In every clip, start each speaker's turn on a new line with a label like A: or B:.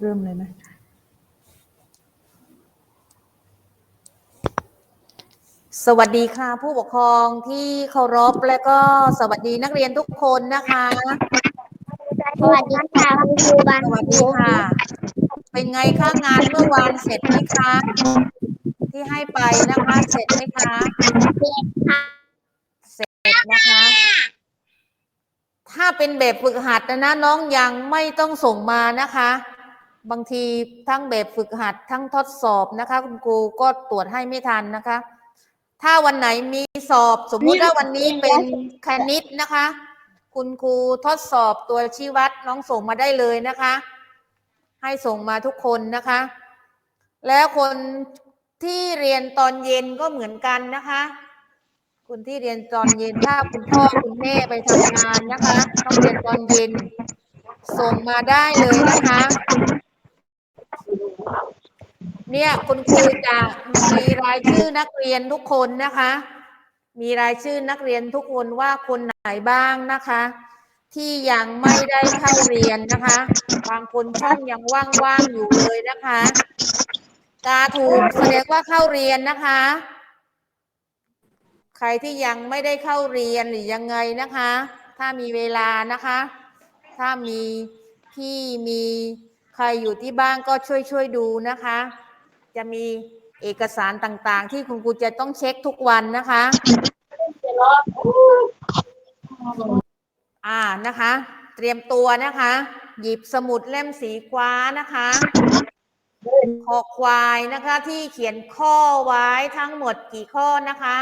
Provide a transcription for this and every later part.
A: เริ่มเลยไหมสวัสดีค่ะ ผู้ปกครองที่เคารพและก็สวัสดีนักเรียนทุกคนนะคะ
B: สวัสดีค่ะคุณครูบาง
A: สวัสดีค่ะ เป็นไงคะงานเมื่อวานเสร็จไหมคะ ที่ให้ไปนะคะเสร็จไหมคะ
B: ค่ะ
A: เสร็จนะคะ ถ้าเป็นแบบฝึกหัดนะนะน้องยังไม่ต้องส่งมานะคะ บางทีทั้งแบบฝึกหัดทั้งทดสอบนะคะ คุณครูก็ตรวจให้ไม่ทันนะคะ ถ้าวันไหนมีสอบสมมุติว่าวันนี้เป็นคณิตนะคะ คุณครูทดสอบตัวชี้วัดน้องส่งมาได้เลยนะคะ ให้ส่งมาทุกคนนะคะ แล้วคนที่เรียนตอนเย็นก็เหมือนกันนะคะ คุณที่เรียนตอนเย็นถ้าคุณพ่อคุณแม่ไปทำงานนะคะ ต้องเรียนตอนเย็นส่งมาได้เลยนะคะ เนี่ยคุณครูจะมีรายชื่อนักเรียนทุกคนนะคะ มีรายชื่อนักเรียนทุกคนว่าคนไหนบ้างนะคะ ที่ยังไม่ได้เข้าเรียนนะคะ บางคนช่องยังว่างๆอยู่เลยนะคะกาถูกแสดงว่าเข้าเรียนนะคะ ใครที่ยังไม่ได้เข้าเรียนหรือยังไงนะคะ ถ้ามีเวลานะคะ ถ้ามีพี่มีใครอยู่ที่บ้านก็ช่วยช่วยดูนะคะ จะมีเอกสารต่างๆ ที่คุณครูจะต้องเช็คทุกวันนะคะ อ่านะคะ เตรียมตัวนะคะ หยิบสมุดเล่มสีฟ้านะคะคอควายนะคะที่เขียนข้อไว้ทั้งหมดกี่ข้อนะคะ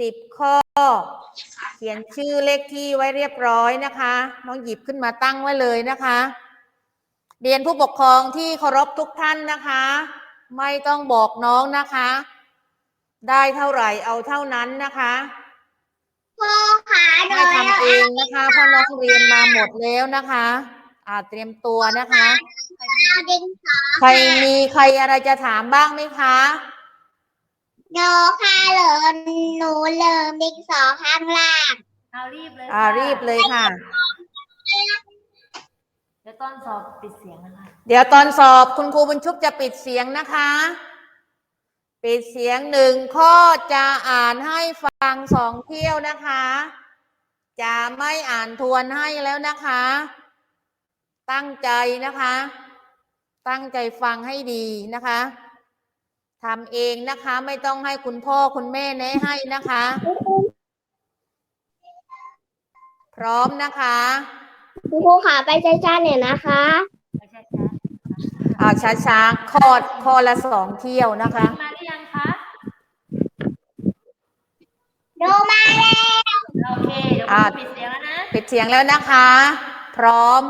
A: สิบข้อ เขียนชื่อเลขที่ไว้เรียบร้อยนะคะน้องหยิบขึ้นมาตั้งไว้เลยนะคะ เรียนผู้ปกครองที่เคารพทุกท่านนะคะ ไม่ต้องบอกน้องนะคะ ได้เท่าไหร่เอาเท่านั้นนะคะ
B: พ่อขาหน่
A: ไม่
B: อย
A: ทำเองนะคะเพราะน้องเรียนมาหมดแล้วนะคะ อ่าเตรียมตัวนะคะ
B: เอาดินสอ
A: ใครมีใครอะไรจะถามบ้างไหมคะ
B: โนค่ะเหรอหนูเริ่มดินสอข้างล่าง
C: เอารีบเลย
A: อ่า
C: ค่ะ
A: รีบเลยค่ะ
C: เดี๋ยวตอนสอบปิดเสียงนะคะ
A: เดี๋ยวตอนสอบคุณครูบุญชุบจะปิดเสียงนะคะ ปิดเสียงหนึ่งข้อจะอ่านให้ฟังสองเที่ยวนะคะ จะไม่อ่านทวนให้แล้วนะคะ ตั้งใจนะคะ ตั้งใจฟังให้ดีนะคะทำเองนะคะ ไม่ต้องให้คุณพ่อคุณแม่แนะให้นะคะ พร้อมนะคะ
B: คุณครูขาไปช้าๆหน่อยนะคะ
C: ไม่ใช่ช้า
A: อ่าช้าๆข้อข้อละสองเที่ยวนะคะ
C: มาหรือยังคะ
B: โนมาแล้ว
C: โอเคเดี๋ยว
A: อ่า
C: คุณปิดเสียงแล้วนะ
A: ปิดเสียงแล้วนะคะ พร้อม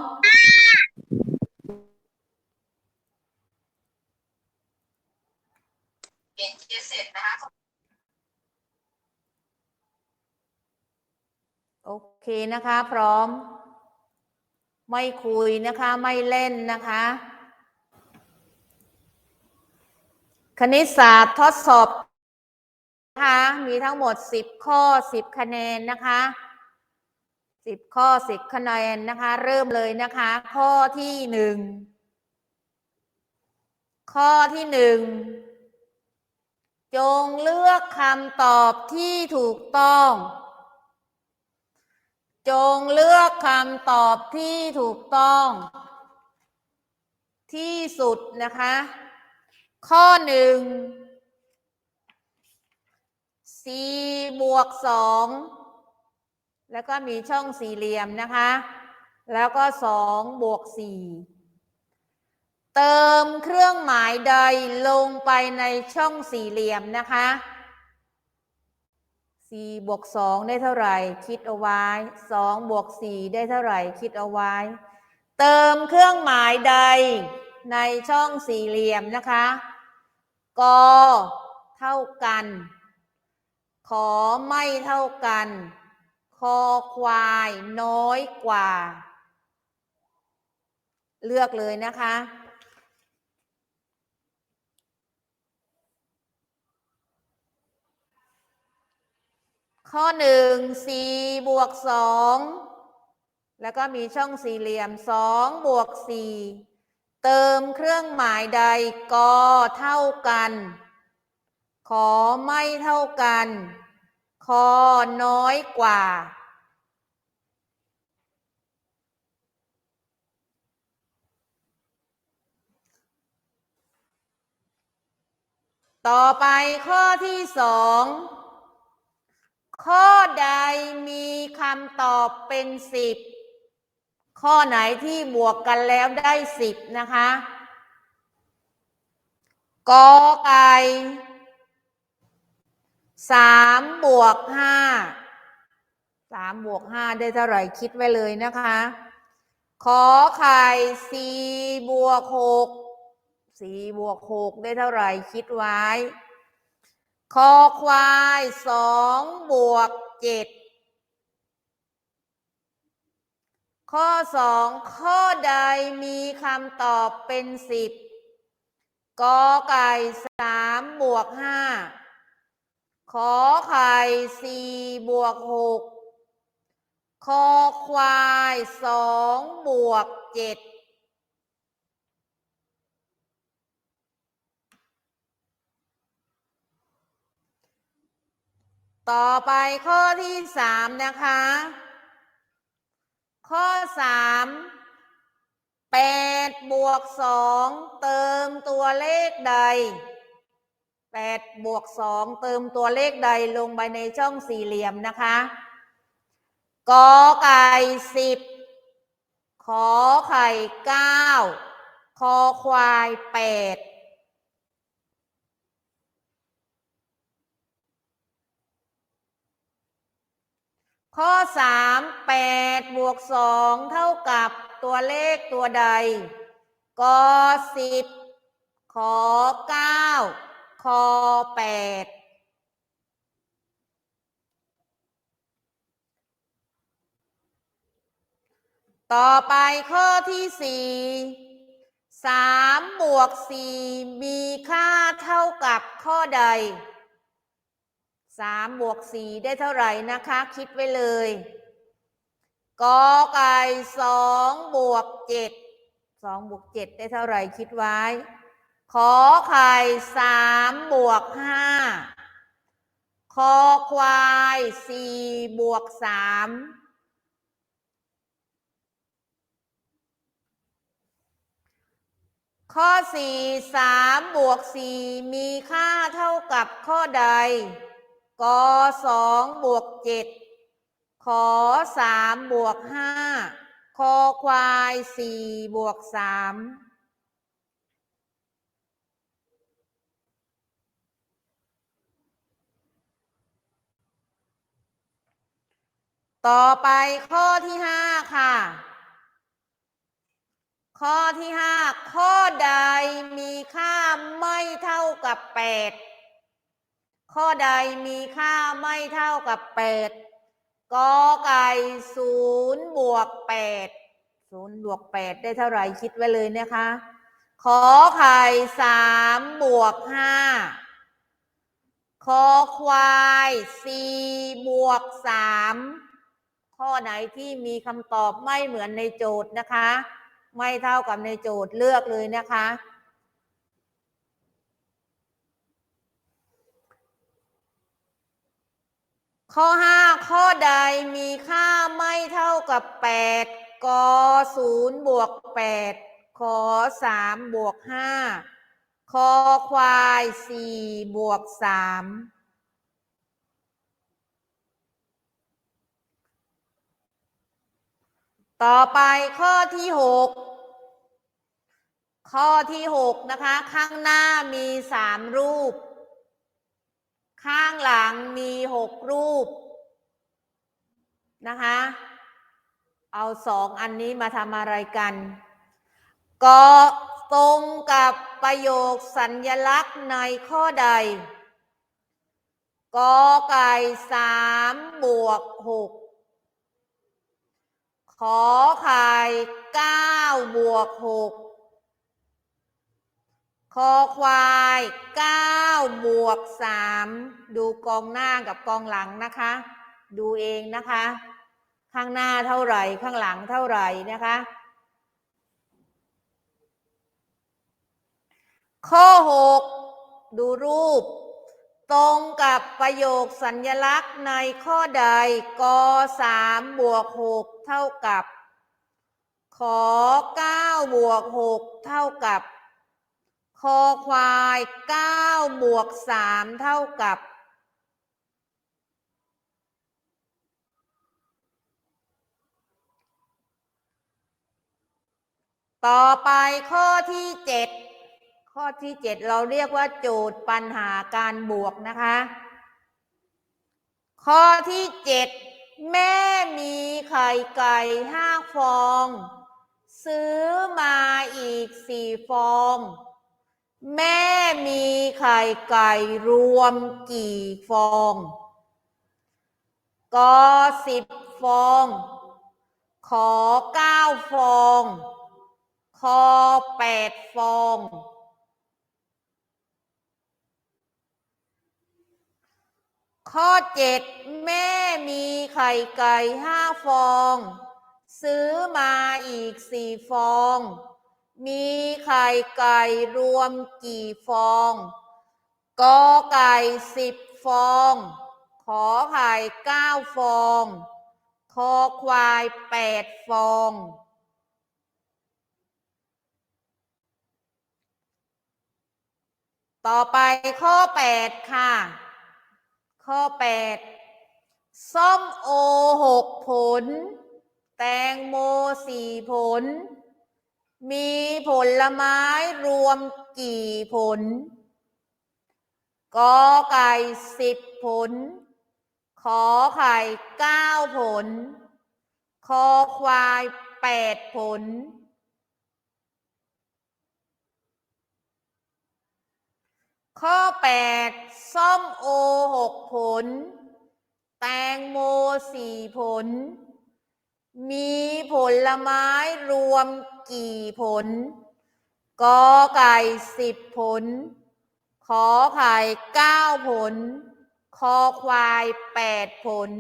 A: โอเคนะคะ พร้อม ไม่คุยนะคะ ไม่เล่นนะคะ คณิตศาสตร์ทดสอบนะคะมีทั้งหมด 10 ข้อ 10 คะแนนนะคะสิบข้อสิบคะแนนนะคะ เริ่มเลยนะคะ ข้อที่หนึ่งข้อที่หนึ่งจงเลือกคำตอบที่ถูกต้อง จงเลือกคำตอบที่ถูกต้อง ที่สุดนะคะ ข้อหนึ่งสี่บวกสองแล้วก็มีช่องสี่เหลี่ยมนะคะ แล้วก็สองบวกสี่เติมเครื่องหมายใดลงไปในช่องสี่เหลี่ยมนะคะ สี่บวกสองได้เท่าไหร่ คิดเอาไว้สองบวกสี่ได้เท่าไหร่ คิดเอาไว้ เติมเครื่องหมายใดในช่องสี่เหลี่ยมนะคะกเท่ากัน ขอไม่เท่ากัน คอควายน้อยกว่า เลือกเลยนะคะ ข้อหนึ่งสี่บวกสองแล้วก็มีช่องสี่เหลี่ยมสองบวกสี่เติมเครื่องหมายใดกอเท่ากัน ขอไม่เท่ากัน คอน้อยกว่า ต่อไปข้อที่สอง ข้อใดมีคำตอบเป็นสิบข้อไหนที่บวกกันแล้วได้สิบนะคะกอไก่สามบวกห้าสามบวกห้าได้เท่าไหร่คิดไว้เลยนะคะ ขอไข่สี่บวกหกสี่บวกหกได้เท่าไหร่คิดไว้ คอควายสองบวกเจ็ดข้อสองข้อใดมีคำตอบเป็นสิบกอไก่สามบวกห้าขอไข่สี่บวกหกคอควายสองบวกเจ็ด ต่อไปข้อที่สามนะคะ ข้อสามแปดบวกสองเติมตัวเลขใดแปดบวกสองเติมตัวเลขใดลงไปในช่องสี่เหลี่ยมนะคะกอไก่สิบขอไข่เก้าคอควายแปด ข้อสามแปดบวกสองเท่ากับตัวเลขตัวใดกสิบขอเก้าคอแปดต่อไปข้อที่สี่สามบวกสี่มีค่าเท่ากับข้อใด สามบวกสี่ได้เท่าไหร่นะคะ คิดไว้เลยกอไก่สองบวกเจ็ดสองบวกเจ็ดได้เท่าไหร่คิดไว้ ขอไข่สามบวกห้าคอควายสี่บวกสามข้อสี่สามบวกสี่มีค่าเท่ากับข้อใด กสองบวกเจ็ดขอสามบวกห้าคอควายสี่บวกสามต่อไปข้อที่ห้าค่ะ ข้อที่ห้าข้อใดมีค่าไม่เท่ากับแปด ข้อใดมีค่าไม่เท่ากับแปดกอไก่ศูนย์บวกแปดศูนย์บวกแปดได้เท่าไหร่คิดไว้เลยนะคะ ขอไข่สามบวกห้าคอควายสี่บวกสามข้อไหนที่มีคำตอบไม่เหมือนในโจทย์นะคะ ไม่เท่ากับในโจทย์เลือกเลยนะคะ ข้อ5ข้อใดมีค่าไม่เท่ากับ8ก0บวก8ขอ3บวก5คอควาย4บวก3ต่อไปข้อที่6ข้อที่6นะคะ ข้างหน้ามี3รูป ข้างหลังมีหกรูปนะคะ เอาสองอันนี้มาทำอะไรกันก็ตรงกับประโยคสัญญลักษณ์ในข้อใดกอไก่สามบวกหกขอไข่เก้าบวกหก คอควายเก้าบวกสามดูกองหน้ากับกองหลังนะคะ ดูเองนะคะ ข้างหน้าเท่าไหร่ข้างหลังเท่าไหร่นะคะ ข้อ 6 ดูรูป ตรงกับประโยคสัญลักษณ์ในข้อใดก3บวก6เท่ากับขอ9บวก6เท่ากับ คอควาย9บวก3เท่ากับต่อไปข้อที่7ข้อที่7เราเรียกว่าโจทย์ปัญหาการบวกนะคะ ข้อที่7แม่มีไข่ไก่ห้าฟอง ซื้อมาอีกสี่ฟอง แม่มีไข่ไก่รวมกี่ฟองกสิบฟอง ขอเก้าฟอง คอแปดฟอง ข้อเจ็ดแม่มีไข่ไก่ห้าฟอง ซื้อมาอีกสี่ฟอง มีไข่ไก่รวมกี่ฟอง กอไก่สิบฟอง ขอไข่เก้าฟอง คอควายแปดฟอง ต่อไปข้อ8ค่ะ ข้อ8ส้มโอหกผล แตงโมสี่ผล มีผลไม้รวมกี่ผล กอไก่สิบผล ขอไข่เก้าผล คอควายแปดผล ข้อ8ส้มโอหกผล แตงโมสี่ผล มีผลไม้รวมกี่ผล กอไก่สิบผล ขอไข่เก้าผล คอควายแปดผล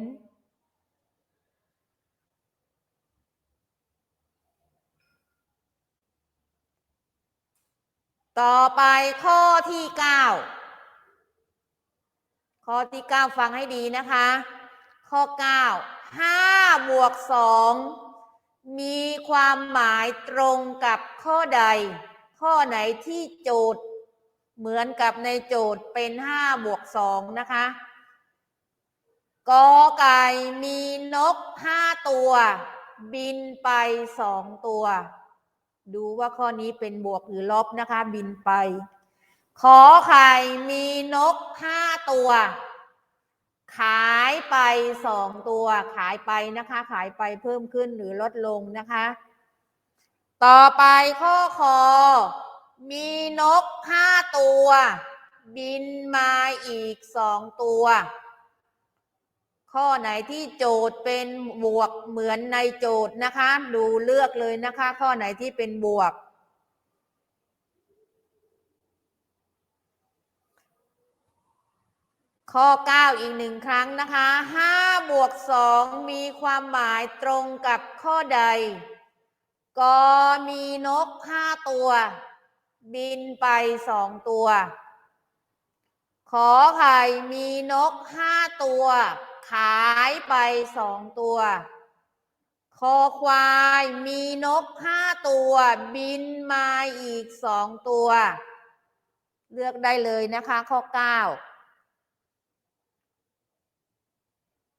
A: ต่อไปข้อที่เก้าข้อที่เก้าฟังให้ดีนะคะ ข้อเก้า ห้าบวกสองมีความหมายตรงกับข้อใด ข้อไหนที่โจทย์ เหมือนกับในโจทย์เป็นห้าบวกสองนะคะกอไก่มีนกห้าตัว บินไปสองตัว ดูว่าข้อนี้เป็นบวกหรือลบนะคะ บินไป ขอไข่มีนกห้าตัว ขายไปสองตัวขายไปนะคะ ขายไปเพิ่มขึ้นหรือลดลงนะคะ ต่อไปข้อคอ มีนกห้าตัว บินมาอีกสองตัว ข้อไหนที่โจทย์เป็นบวกเหมือนในโจทย์นะคะ ดูเลือกเลยนะคะ ข้อไหนที่เป็นบวก ข้อ 9 อีกหนึ่งครั้งนะคะ5บวก 2 มีความหมายตรงกับข้อใดก็มีนก 5 ตัว บินไป 2 ตัว ขอไข่มีนก 5 ตัว ขายไป 2 ตัว คอควายมีนก 5 ตัว บินมาอีก 2 ตัว เลือกได้เลยนะคะข้อ 9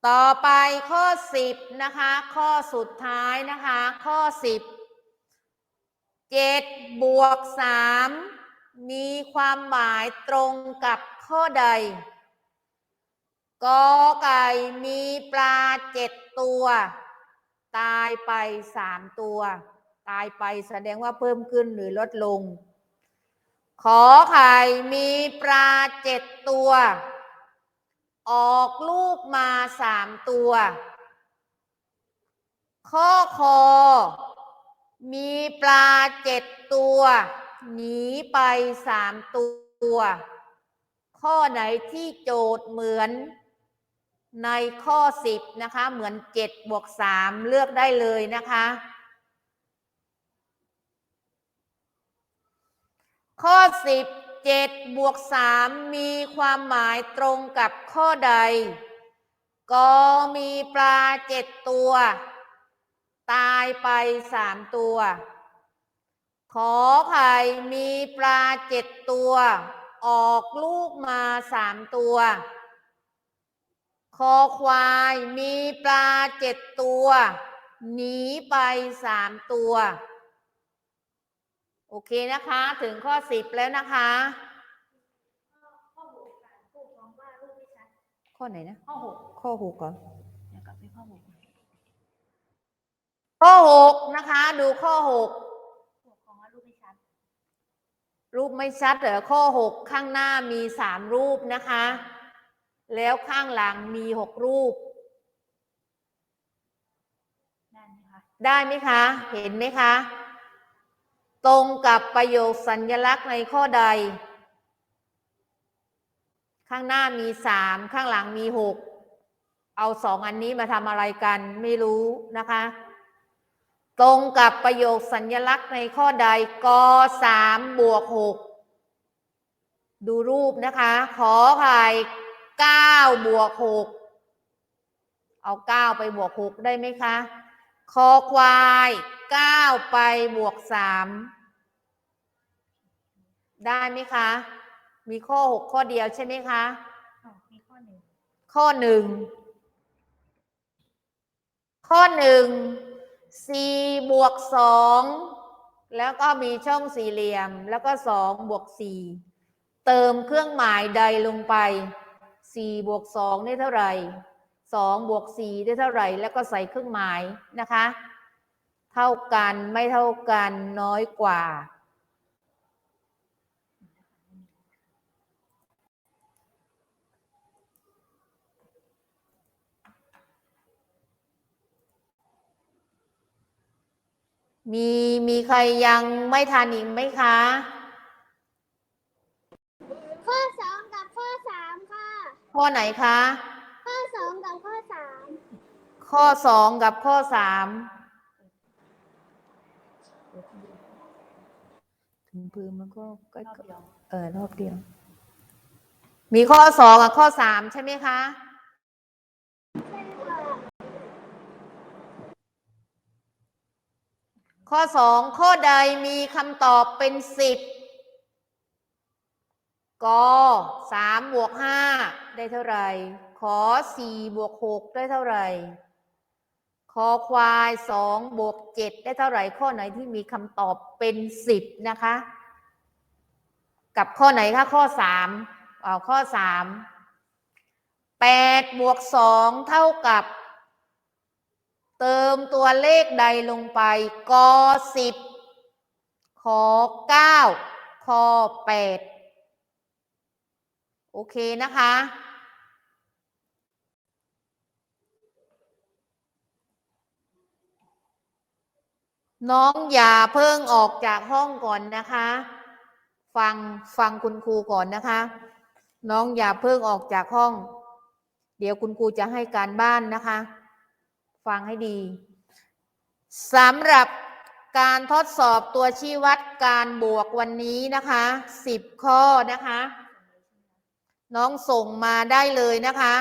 A: ต่อไปข้อ 10 นะคะ ข้อสุดท้ายนะคะ ข้อ 10 7 บวก 3 มีความหมายตรงกับข้อใดกอไก่มีปลาเจ็ดตัว ตายไปสามตัว ตายไปแสดงว่าเพิ่มขึ้นหรือลดลง ขอไข่มีปลาเจ็ดตัว ออกลูกมาสามตัว ข้อคอ มีปลาเจ็ดตัว หนีไปสามตัว ข้อไหนที่โจทย์เหมือนในข้อสิบนะคะ เหมือนเจ็ดบวกสามเลือกได้เลยนะคะ ข้อสิบ เจ็ดบวกสามมีความหมายตรงกับข้อใดก็มีปลาเจ็ดตัว ตายไปสามตัว ขอไข่มีปลาเจ็ดตัว ออกลูกมาสามตัว คอควายมีปลาเจ็ดตัว หนีไปสามตัว โอเคนะคะ ถึงข้อสิบแล้วนะคะ
C: ข้อหกค่ะผู้ฟ้องว่าลูกไม่ชัด
A: ข้อไหนนะ
C: ข้อหก
A: ข้อหกก่อน
C: เดี๋ยวกลับไปข้อหก
A: ข้อหกนะคะ ดูข้อหก
C: ผู้ฟ้องว่าลูกไม่ชัด
A: รูปไม่ชัดเหรอข้อหกข้างหน้ามีสามรูปนะคะ แล้วข้างหลังมีหกรูป
C: ได้ไหมคะ
A: ได้ไหมคะเห็นไหมคะ ตรงกับประโยคสัญลักษณ์ในข้อใด ข้างหน้ามีสามข้างหลังมีหกเอาสองอันนี้มาทำอะไรกันไม่รู้นะคะ ตรงกับประโยคสัญลักษณ์ในข้อใดกสามบวกหกดูรูปนะคะ ขอไข่เก้าบวกหกเอาเก้าไปบวกหกได้ไหมคะ คอควายเก้าไปบวกสาม ได้ไหมคะ มีข้อหกข้อเดียวใช่ไหมคะ
C: อ๋อมีข้อหนึ่ง
A: ข้อหนึ่ง ข้อหนึ่งสี่บวกสองแล้วก็มีช่องสี่เหลี่ยม แล้วก็สองบวกสี่เติมเครื่องหมายใดลงไปสี่บวกสองได้เท่าไหร่สองบวกสี่ได้เท่าไหร่ แล้วก็ใส่เครื่องหมายนะคะ เท่ากันไม่เท่ากันน้อยกว่า มีมีใครยังไม่ทานอีกไหมคะ
B: ข้อสองกับข้อสามค่ะ
A: ข้อไหนคะ
B: ข้อสองกับข้อสาม
A: ข้อสองกับข้อสามถึงพื้นมันก็ใกล้
C: รอบเดียว
A: เออรอบเดียว มีข้อสองกับข้อสามใช่ไหมคะ ข้อสองข้อใดมีคำตอบเป็นสิบกสามบวกห้าได้เท่าไหร่ขอสี่บวกหกได้เท่าไหร่คอควายสองบวกเจ็ดได้เท่าไหร่ข้อไหนที่มีคำตอบเป็นสิบนะคะ กับข้อไหนคะข้อสามเอาข้อสามแปดบวกสองเท่ากับ เติมตัวเลขใดลงไปกสิบขอเก้าคอแปดโอเคนะคะ น้องอย่าเพิ่งออกจากห้องก่อนนะคะ ฟังฟังคุณครูก่อนนะคะ น้องอย่าเพิ่งออกจากห้อง เดี๋ยวคุณครูจะให้การบ้านนะคะ ฟังให้ดีสำหรับการทดสอบตัวชี้วัดการบวกวันนี้นะคะสิบข้อนะคะ น้องส่งมาได้เลยนะคะ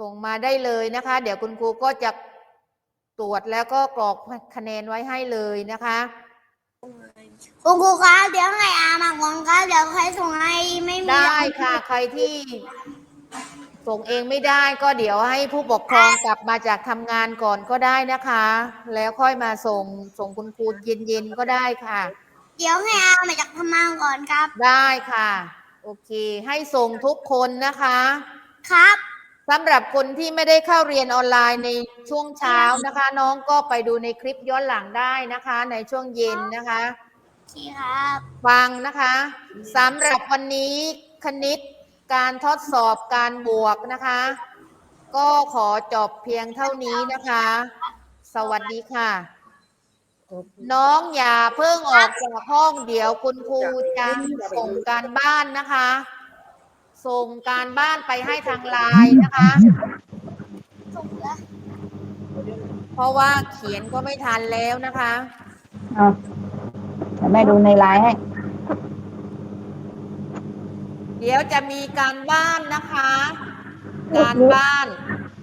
A: ส่งมาได้เลยนะคะ เดี๋ยวคุณครูก็จะตรวจแล้วก็กรอกคะแนนไว้ให้เลยนะคะ
B: คุณครูครับเดี๋ยวให้อามาก่อนครับเดี๋ยวใครส่งให้ไม่มี
A: ได้ค่ะ ใครที่ ส่งเองไม่ได้ก็เดี๋ยวให้ผู้ปกครองกลับมาจากทำงานก่อนก็ได้นะคะ แล้วค่อยมาส่งส่งคุณครูเย็นๆก็ได้ค่ะ
B: เดี๋ยวให้อามาจากทำงานก่อนครับ
A: ได้ค่ะ โอเค ให้ส่งทุกคนนะคะ
B: ครับ
A: สำหรับคนที่ไม่ได้เข้าเรียนออนไลน์ในช่วงเช้านะคะ น้องก็ไปดูในคลิปย้อนหลังได้นะคะ ในช่วงเย็นนะคะ
B: โอเคครับ
A: ฟังนะคะสำหรับวันนี้คณิต การทดสอบการบวกนะคะ ก็ขอจบเพียงเท่านี้นะคะ สวัสดีค่ะ น้องอย่าเพิ่งออกจากห้องเดี๋ยวคุณครูจะส่งการบ้านนะคะ ส่งการบ้านไปให้ทางไลน์นะคะเพราะว่าเขียนก็ไม่ทันแล้วนะคะ
D: เอาแม่ดูในไลน์ให้
A: เดี๋ยวจะมีการบ้านนะคะ การบ้าน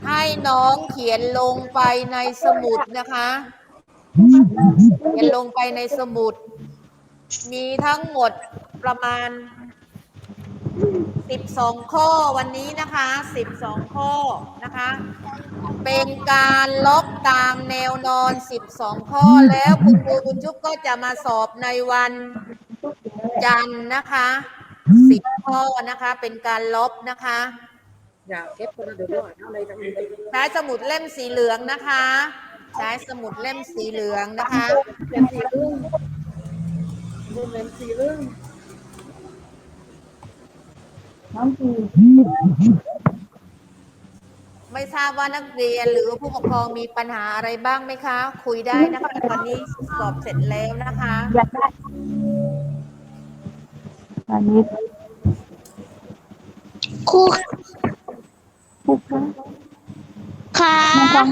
A: ให้น้องเขียนลงไปในสมุดนะคะ เขียนลงไปในสมุด มีทั้งหมดประมาณ12ข้อวันนี้นะคะ12ข้อนะคะ เป็นการล็อกตามแนวนอน12ข้อแล้วคุณครูบุญชุบก็จะมาสอบในวันจันทร์นะคะ 10ข้อนะคะ เป็นการลบนะคะ
D: อย่าเก็บคนละเดี๋ยวด้วยเอาเลยทำเลย
A: ใช้สมุดเล่มสีเหลืองนะคะ ใช้สมุดเล่มสีเหลืองนะคะ
D: เป็นสีเรื่องดูเป็นสีเรื่อง
A: ไม่ทราบว่านักเรียนหรือผู้ปกครองมีปัญหาอะไรบ้างไหมคะ คุยได้นะคะ ตอนนี้สอบเสร็จแล้วนะคะ
E: อยากได้อันนี้
B: ครู
E: ครูคะ
B: คะ
E: มาฟัง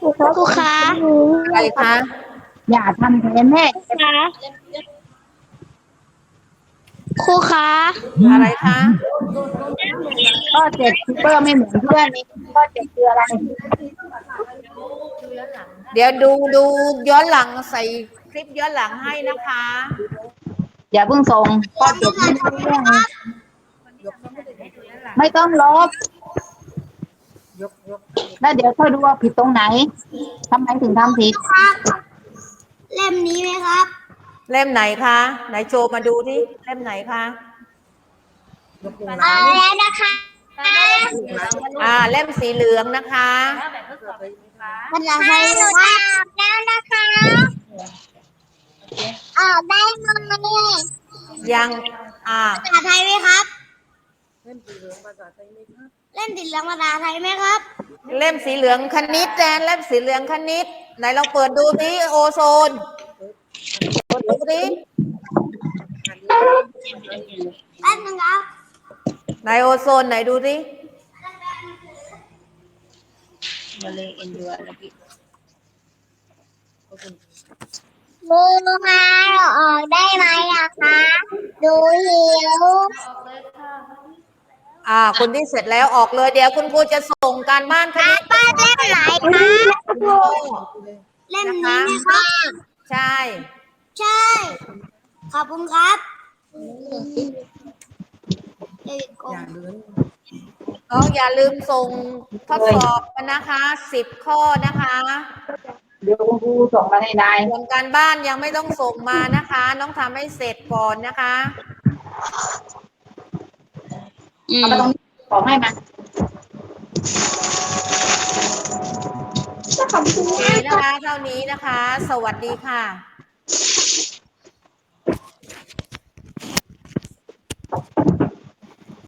E: ครูคะ
B: ครูคะ
A: อะไรคะ
E: อย่าทำแทนแม่
B: คะครูคะ
A: อะไรคะ
E: ข้อเจ็ดซูเปอร์ไม่เหมือนเพื่อนนี่ข้อเจ็ดคืออะไร
A: เดี๋ยวดูดูย้อนหลังใส่คลิปย้อนหลังให้นะคะ
E: อย่าเพิ่งส่งข้อเจ็ดไม่รู้เรื่องไม่ต้องลบ
D: ยกยก
E: แล้วเดี๋ยวค่อยดูว่าผิดตรงไหนทำไมถึงทำผิด
B: ครับ เล่มนี้ไหมครับ
A: เล่มไหนคะ ไหนโชว์มาดูที่เล่มไหนคะ
D: ยกลง
B: เอา
D: น้ำ
B: แล้วนะคะ
A: อ่า เล่มสีเหลืองนะคะ
B: ภาษาไทยหนูออกแล้วนะคะ ออกได้ไหม
A: ยังอ่า
B: ภาษาไทยไหมครับ
D: เล่นสีเหลืองภาษาไทยไหมครับ
B: เล่นติดเหลืองภาษาไทยไหมครับ
A: เล่มสีเหลืองคณิตแจนเล่มสีเหลืองคณิตไหนเราเปิดดูที่โอโซนเปิดดูสิ
B: แป๊บนึงครับ
A: ไหนโอโซนไหนดูสิ
B: ครู คะเราออกได้ไหมอะคะดูหิว
A: อ่าคนที่เสร็จแล้วออกเลย เดี๋ยวคุณครูจะส่งการบ้านคณิต
B: ป้าเล่มไหนคะเล่มนี้ไหมครับ
A: ใช่
B: ใช่ ขอบคุณครับเดี๋ยวอีกก
D: อย่าเลื้อน
A: น้องอย่าลืมส่งทดสอบกันนะคะสิบข้อนะคะ
E: เดี๋ยวคุณครูส่งมาให้นาย
A: ส่วนการบ้านยังไม่ต้องส่งมานะคะ น้องทำให้เสร็จก่อนนะคะ
E: เอามาตรงนี้บอกให้มา
A: โอเคนะคะเท่านี้นะคะ สวัสดีค่ะ
E: เ